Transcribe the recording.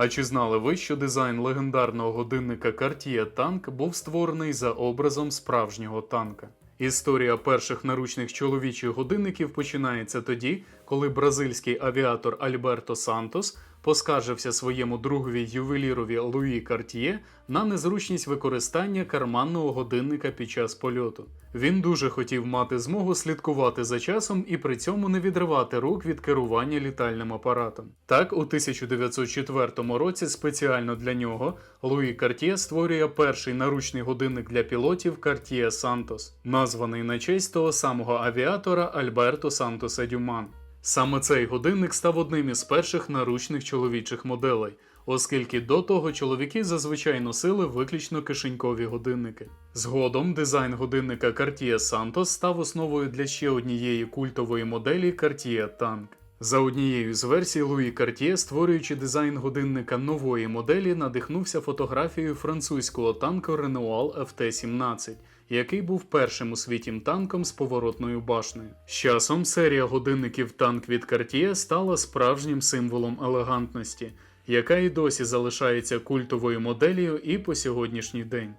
А чи знали ви, що дизайн легендарного годинника Cartier Tank був створений за образом справжнього танка? Історія перших наручних чоловічих годинників починається тоді, коли бразильський авіатор Альберто Сантос поскаржився своєму другові ювелірові Луї Карт'є на незручність використання карманного годинника під час польоту. Він дуже хотів мати змогу слідкувати за часом і при цьому не відривати рук від керування літальним апаратом. Так, у 1904 році спеціально для нього Луї Карт'є створює перший наручний годинник для пілотів Cartier Santos, названий на честь того самого авіатора Альберто Сантоса Дюман. Саме цей годинник став одним із перших наручних чоловічих моделей, оскільки до того чоловіки зазвичай носили виключно кишенькові годинники. Згодом дизайн годинника Cartier Santos став основою для ще однієї культової моделі Cartier Tank. За однією з версій Луї Карт'є, створюючи дизайн годинника нової моделі, надихнувся фотографією французького танку Renoir FT-17, який був першим у світі танком з поворотною башнею. З часом серія годинників танк від Cartier стала справжнім символом елегантності, яка і досі залишається культовою моделлю і по сьогоднішній день.